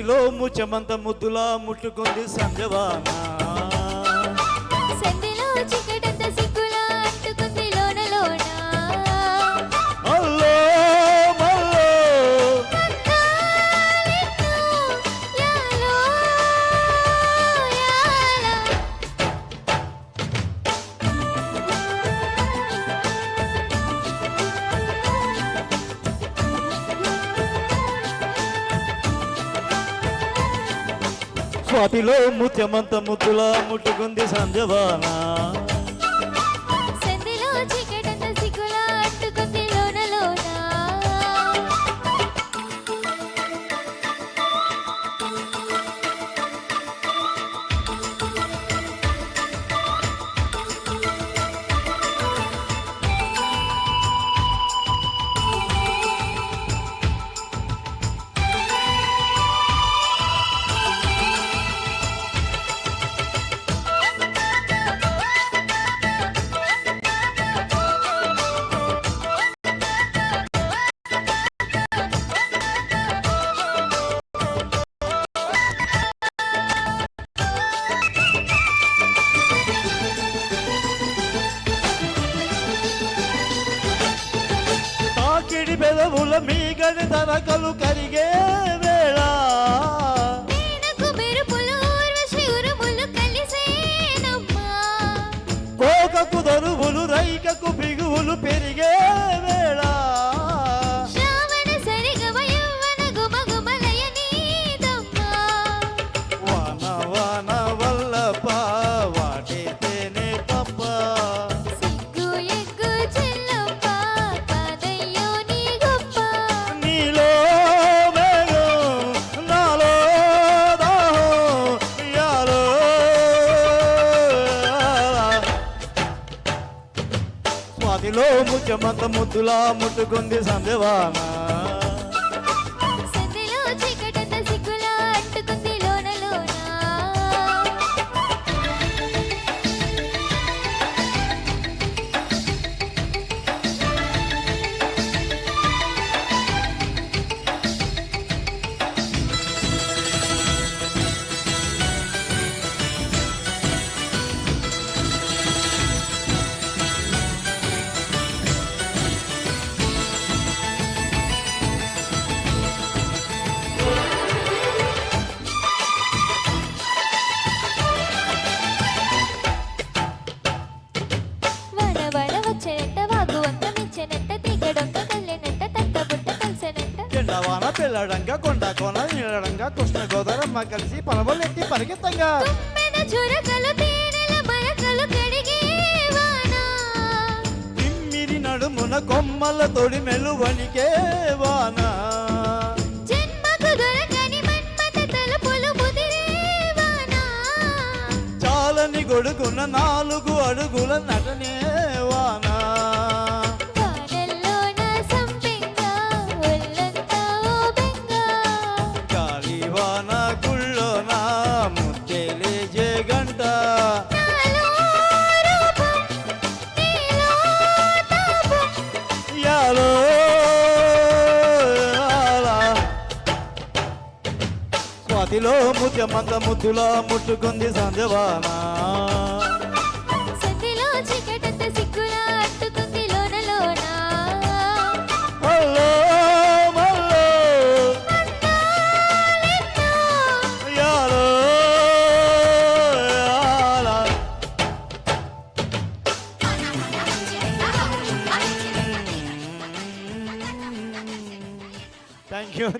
చేతిలో ముచ్చమంత ముద్దులా ముట్టుకుంది సంజవానా. స్వాతిలో ముత్యమంత ముత్తులా ముట్టుకుంది సంజవానా పూల మీగడి తనకలు కరిగే ముదిలో ముచ్చమత ముద్దులా ముట్టుకుంది సందేవానా పిల్లడంగా కొండ కోన నీళ్ళడంగా కృష్ణ గోదారమ్మ కలిసి పనవలెత్తి పరిగెత్తంగా. తిమ్మిరి నడుమున కొమ్మల తొడి మెలువనికే వానా. చాలని గొడుగున నాలుగు అడుగుల నటనే వాన. మదిలో ముత్యమంత ముద్దులా ముట్టుకుంది సంజవానా